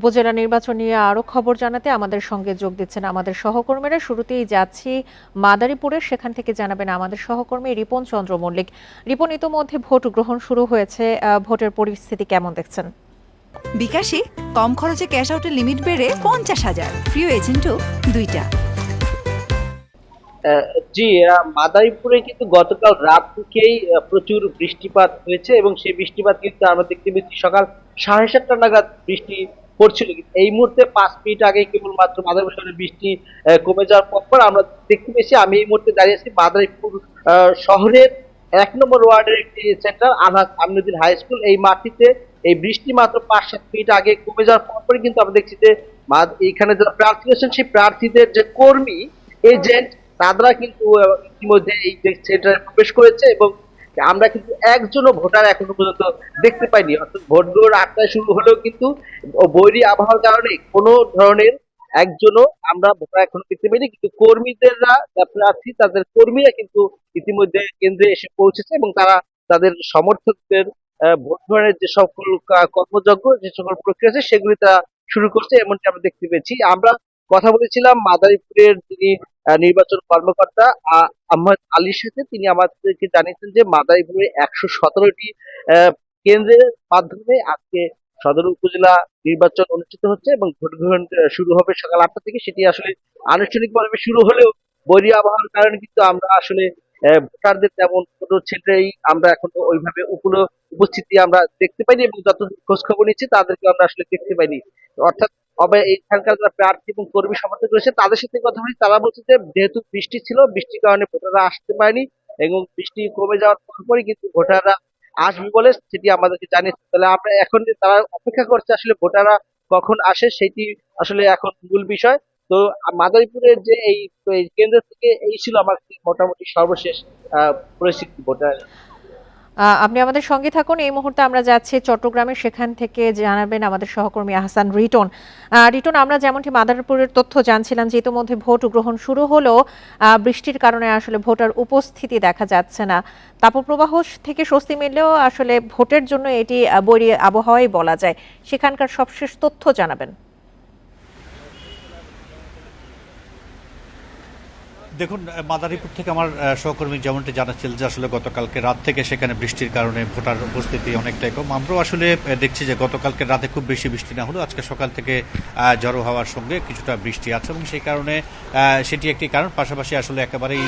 উপজেলা নির্বাচন নিয়ে আরও খবর জানাতে আমাদের সঙ্গে যোগ দিচ্ছেন আমাদের সহকর্মীরা। শুরুতেই যাচ্ছি মাদারীপুরে সেখান থেকে জানাবেন আমাদের সহকর্মী রিপন চন্দ্র মল্লিক। রিপন ইতোমধ্যে ভোট গ্রহণ শুরু হয়েছে ভোটের পরিস্থিতি কেমন দেখছেন? বিকাশে কম খরচে ক্যাশ আউটের লিমিট বেড়ে পঞ্চাশ হাজার। প্রিয় এজেন্টও দুইটা। আহ, জি আহ, মাদারীপুরে কিন্তু গতকাল রাত থেকেই প্রচুর বৃষ্টিপাত হয়েছে এবং সেই বৃষ্টিপাত কিন্তু আমরা দেখতে পেয়েছি সকাল সাড়ে সাতটা নাগাদ বৃষ্টি পড়ছিল এই মুহূর্তে পাঁচ মিনিট আগে কেবলমাত্র মাদারীপুর শহরে বৃষ্টি কমে যাওয়ার পর আমরা দেখতে পেয়েছি, আমি এই মুহূর্তে দাঁড়িয়ে আছি মাদারীপুর শহরের এক নম্বর ওয়ার্ডের একটি center Anas Aminuddin high school. এই মাটিতে এই বৃষ্টি মাত্র পাঁচ সাত মিনিট আগে কমে যাওয়ার পরপরই কিন্তু আমরা দেখছি যে এইখানে যারা প্রার্থী রয়েছেন, সেই প্রার্থীদের যে কর্মী এজেন্ট তারা কিন্তু ইতিমধ্যে এই সেন্টারে প্রবেশ করেছে এবং আমরা কিন্তু একজনও ভোটার এখনও পর্যন্ত দেখতে পাইনি। অর্থাৎ ভোট গ্রহণ আটটায় শুরু হলেও কিন্তু বৈরী আবহাওয়ার কারণে কোনো ধরনের একজনও আমরা ভোটার এখনও দেখতে পাইনি। কিন্তু কর্মীদেররা প্রার্থী তাদের কর্মীরা কিন্তু ইতিমধ্যে কেন্দ্রে এসে পৌঁছেছে এবং তারা তাদের সমর্থকদের ভোট গ্রহণের যে সকল কর্মযজ্ঞ, যে সকল প্রক্রিয়া আছে, সেগুলি তারা শুরু করছে, এমনটি আমরা দেখতে পেয়েছি। আমরা কথা বলেছিলাম মাদারীপুরের যিনি নির্বাচন কর্মকর্তা আহমদ আলীর সাথে তিনি আমাদেরকে জানিয়েছেন যে মাদারীপুরে একশো সতেরোটি কেন্দ্রের মাধ্যমে আজকে সদর উপজেলা নির্বাচন অনুষ্ঠিত হচ্ছে এবং ভোট গ্রহণ শুরু হবে সকাল আটটা থেকে। সেটি আসলে আনুষ্ঠানিকভাবে শুরু হলেও বৈরী আবহাওয়ার কারণে কিন্তু আমরা আসলে ভোটারদের তেমন কোনো ছেলেই আমরা এখন ওইভাবে উপস্থিতি আমরা দেখতে পাইনি এবং যত খোঁজ খবর নিচ্ছি তাদেরকে আমরা আসলে দেখতে পাইনি। অর্থাৎ তবে এইখানকার যারা প্রার্থী এবং কর্মী সমর্থক রয়েছে তাদের সাথে কথা বলি। তারা বলছে যে যেহেতু বৃষ্টি ছিল বৃষ্টির কারণে ভোটাররা আসতে পারেনি এবং বৃষ্টি কমে যাওয়ার পরপরই কিন্তু ভোটাররা আসবে বলে সেটি আমাদেরকে জানিয়েছে। তাহলে আমরা এখন যে তারা অপেক্ষা করছে আসলে ভোটাররা কখন আসে সেটি আসলে এখন মূল বিষয়। তো মাদারীপুরের যে এই কেন্দ্র থেকে এই ছিল আমার মোটামুটি সর্বশেষ আহ, পরিস্থিতি ভোটার। আপনি আমাদের সঙ্গে থাকুন। এই মুহূর্তে আমরা যাচ্ছি চট্টগ্রামে। সেখান থেকে জানাবেন আমাদের সহকর্মী আহসান রিটন। রিটন, আমরা যেমনটি মাদারপুরের তথ্য জানছিলাম যে ইতোমধ্যে ভোট গ্রহণ শুরু হলেও বৃষ্টির কারণে আসলে ভোটার উপস্থিতি দেখা যাচ্ছে না। তাপপ্রবাহ থেকে স্বস্তি মিললেও আসলে ভোটের জন্য এটি বৈরী আবহাওয়াই বলা যায়। সেখানকার সবশেষ তথ্য জানাবেন। দেখুন মাদারীপুর থেকে আমার সহকর্মী যেমনটি জানাচ্ছিল যে আসলে গতকালকে রাত থেকে সেখানে বৃষ্টির কারণে ভোটার উপস্থিতি অনেকটাই কম। আমরাও আসলে দেখছি যে গতকালকে রাতে খুব বেশি বৃষ্টি না হলেও আজকে সকাল থেকে জড়ো হওয়ার সঙ্গে কিছুটা বৃষ্টি আছে এবং সেই কারণে সেটি একটি কারণ। পাশাপাশি আসলে একেবারেই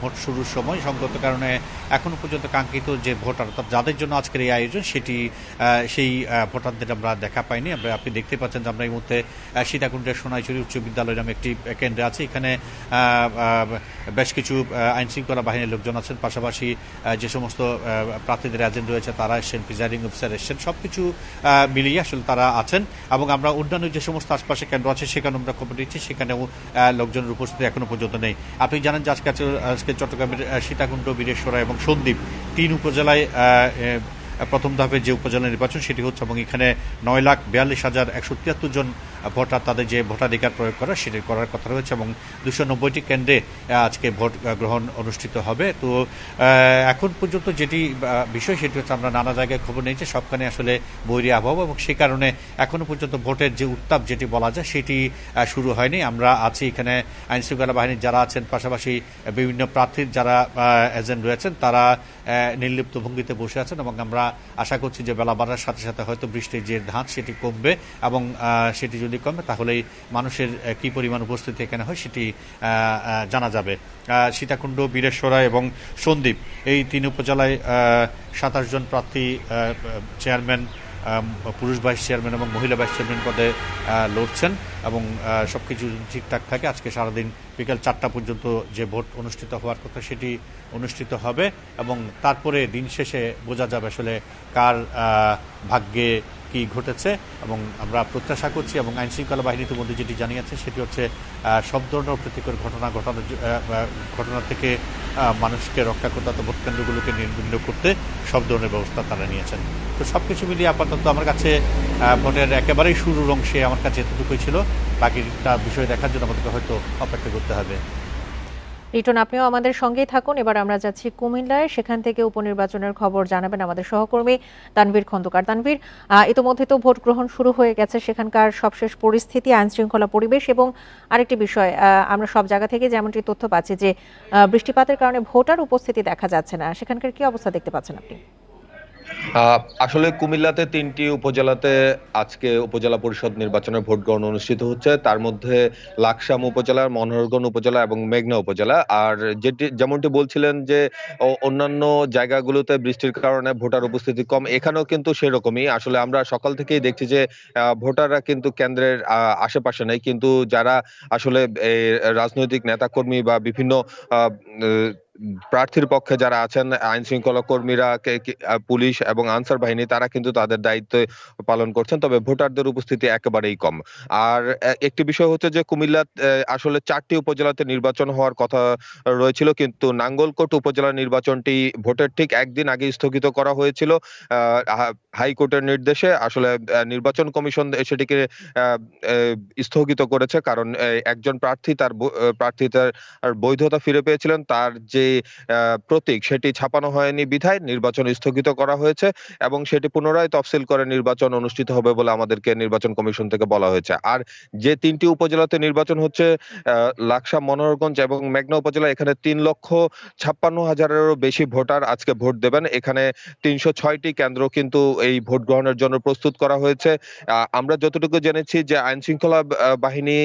ভোট শুরুর সময় সংগত কারণে এখনও পর্যন্ত কাঙ্ক্ষিত যে ভোটার, অর্থাৎ যাদের জন্য আজকের এই আয়োজন, সেটি সেই ভোটারদের আমরা দেখা পাইনি। আমরা, আপনি দেখতে পাচ্ছেন যে আমরা এই মুহূর্তে সীতাকুণ্ডের সোনাইচুরি উচ্চ বিদ্যালয় নামে একটি কেন্দ্রে আছে। এখানে বেশ কিছু আইন শৃঙ্খলা বাহিনীর লোকজন আছেন। পাশাপাশি যে সমস্ত প্রার্থীদের এজেন্ট রয়েছে, তারা এসছেন প্রিজাইডিং অফিসার এসছেন সব কিছু মিলিয়ে আসলে তারা আছেন। এবং আমরা অন্যান্য যে সমস্ত আশপাশে কেন্দ্র আছে, সেখানে আমরা খবর দিচ্ছি, সেখানেও লোকজনের উপস্থিতি এখনও পর্যন্ত নেই। আপনি জানেন যে আজকে আজকে চট্টগ্রামের সীতাকুণ্ড, বীরেশ্বরা এবং সন্দ্বীপ তিন উপজেলায় প্রথম ধাপে যে উপজেলা নির্বাচন, সেটি হচ্ছে এবং এখানে নয় লাখ বিয়াল্লিশ হাজার একশো তিয়াত্তর জন ভোটার তাদের যে ভোটাধিকার প্রয়োগ করা সেটি করার কথা রয়েছে এবং দুশো নব্বইটি কেন্দ্রে আজকে ভোট গ্রহণ অনুষ্ঠিত হবে। তো এখন পর্যন্ত যেটি বিষয় সেটি হচ্ছে আমরা নানা জায়গায় খবর নিয়েছি, সবখানে আসলে বৈরী আবহাওয়া এবং সেই কারণে এখনও পর্যন্ত ভোটের যে উত্তাপ যেটি বলা যায় সেটি শুরু হয়নি। আমরা আছি এখানে আইন শৃঙ্খলা বাহিনীর যারা আছেন, পাশাপাশি বিভিন্ন প্রার্থীর যারা এজেন্ট রয়েছেন, তারা নির্লিপ্ত ভঙ্গিতে বসে আছেন এবং আমরা আশা করছি যে বেলা বাড়ার সাথে সাথে হয়তো বৃষ্টির যে ধাঁচ সেটি কমবে এবং সেটি যদি কমে, তাহলেই মানুষের কি পরিমাণ উপস্থিতি এখানে হয় সেটি জানা যাবে। সীতাকুণ্ড, বীরেশ্বরা এবং সন্দ্বীপ এই তিন উপজেলায় সাতাশ জন প্রার্থী চেয়ারম্যান পুরুষ ভাইস চেয়ারম্যান এবং মহিলা ভাইস চেয়ারম্যান পদে লড়ছেন এবং সব কিছু ঠিকঠাক থাকে। আজকে সারাদিন বিকেল চারটা পর্যন্ত যে ভোট অনুষ্ঠিত হওয়ার কথা সেটি অনুষ্ঠিত হবে এবং তারপরে দিন শেষে বোঝা যাবে আসলে কার ভাগ্যে কি ঘটেছে এবং আমরা প্রত্যাশা করছি এবং আইনশৃঙ্খলা বাহিনী ইতিমধ্যে যেটি জানিয়েছে, সেটি হচ্ছে সব ধরনের প্রতিকূল ঘটনা ঘটানোর ঘটনা থেকে মানুষকে রক্ষা করতে অর্থাৎ ভোট কেন্দ্রগুলোকে নির্বিঘ্ন করতে সব ধরনের ব্যবস্থা তারা নিয়েছেন। তো সব কিছু মিলিয়ে আপাতত আমার কাছে ভোটের একেবারেই শুরুর অংশে আমার কাছে এতটুকুই ছিল। বাকিটা বিষয় দেখার জন্য আমাদেরকে হয়তো অপেক্ষা করতে হবে। রিটন আপনিও আমাদের সঙ্গেই থাকুন। এবার আমরা যাচ্ছি কুমিল্লায়। সেখান থেকে উপনির্বাচনের খবর জানাবেন আমাদের সহকর্মী তানভীর খন্দকার। তানভীর ইতোমধ্যে তো ভোট গ্রহণ শুরু হয়ে গেছে। সেখানকার সবশেষ পরিস্থিতি আইন শৃঙ্খলা পরিবেশ এবং আরেকটি বিষয় আমরা সব জায়গা থেকে যেমনটি তথ্য পাচ্ছি যে বৃষ্টিপাতের কারণে ভোটার উপস্থিতি দেখা যাচ্ছে না। সেখানকার কি অবস্থা দেখতে পাচ্ছেন আপনি? আসলে কুমিল্লাতে তিনটি উপজেলাতে আজকে উপজেলা পরিষদ নির্বাচনের ভোট গ্রহণ অনুষ্ঠিত হচ্ছে। তার মধ্যে লাকসাম উপজেলা, মনোহরগঞ্জ উপজেলা এবং মেঘনা উপজেলা। আর যেটি যেমনটি বলছিলেন যে অন্যান্য জায়গাগুলোতে বৃষ্টির কারণে ভোটার উপস্থিতি কম। এখানেও কিন্তু সেরকমই। আসলে আমরা সকাল থেকেই দেখছি যে ভোটাররা কিন্তু কেন্দ্রের আশেপাশে নেই। কিন্তু যারা আসলে রাজনৈতিক নেতাকর্মী বা বিভিন্ন প্রার্থীর পক্ষে যারা আছেন আইন শৃঙ্খলা কর্মীরা পুলিশ এবং আনসার বাহিনী তারা কিন্তু তাদের দায়িত্ব পালন করছেন। তবে ভোটারদের উপস্থিতি একেবারেই কম। আর একটি বিষয় হচ্ছে যে কুমিল্লা আসলে চারটি উপজেলাতে নির্বাচন হওয়ার কথা রয়েছিল কিন্তু নাঙ্গলকোট উপজেলা নির্বাচনটি ভোটের ঠিক একদিন আগে স্থগিত করা হয়েছিল। হাইকোর্টের নির্দেশে আসলে নির্বাচন কমিশন সেটিকে স্থগিত করেছে। কারণ একজন প্রার্থী তার আহ, প্রার্থিতার বৈধতা ফিরে পেয়েছিলেন। তার যে প্রতীক। সেটি ছাপানো হয়নি বিধায় নির্বাচন স্থগিত করা হয়েছে এবং সেটি পুনরায় তফসিল করে নির্বাচন অনুষ্ঠিত হবে বলে আমাদেরকে নির্বাচন কমিশন থেকে বলা হয়েছে। আর যে তিনটি উপজেলাতে নির্বাচন হচ্ছে আহ, লাকসাম মনোহরগঞ্জ এবং মেঘনা উপজেলা এখানে তিন লক্ষ ছাপ্পান্ন হাজারেরও বেশি ভোটার আজকে ভোট দেবেন। এখানে তিনশো ছয়টি কেন্দ্র কিন্তু এই ভোট গ্রহণের জন্য প্রস্তুত করা হয়েছে। আমরা যতটুকু জেনেছি যে আইন শৃঙ্খলা বাহিনী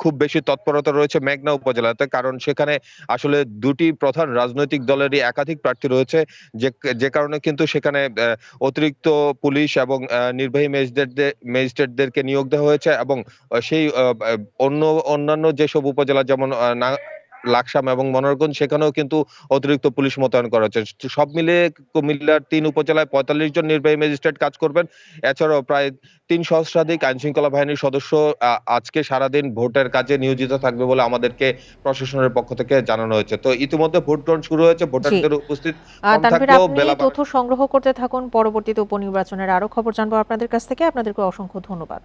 খুব বেশি তৎপরতা রয়েছে মেঘনা উপজেলাতে কারণ সেখানে আসলে দুটি প্রধান রাজনৈতিক দলেরই একাধিক প্রার্থী রয়েছে, যে যে কারণে কিন্তু সেখানে অতিরিক্ত পুলিশ এবং নির্বাহী ম্যাজিস্ট্রেটদের ম্যাজিস্ট্রেটদেরকে নিয়োগ দেওয়া হয়েছে এবং সেই অন্য, অন্যান্য যেসব উপজেলা যেমন লাকসাম এবং মনোরগঞ্জ সেখানেও কিন্তু অতিরিক্ত পুলিশ মোতায়েন করা হচ্ছে। সব মিলিয়ে কুমিল্লার তিন উপজেলায় পঁয়তাল্লিশ জন নির্বাহী ম্যাজিস্ট্রেট কাজ করবেন। এছাড়াও প্রায় তিন সহস্রাধিক আইন শৃঙ্খলা বাহিনীর সদস্য আজকে সারাদিন ভোটের কাজে নিয়োজিত থাকবে বলে আমাদেরকে প্রশাসনের পক্ষ থেকে জানানো হয়েছে। তো ইতিমধ্যে ভোট গ্রহণ শুরু হয়েছে ভোটারদের উপস্থিত তথ্য সংগ্রহ করতে থাকুন। পরবর্তীতে উপনির্বাচনের আরও খবর জানব আপনাদের কাছ থেকে। আপনাদেরকে অসংখ্য ধন্যবাদ।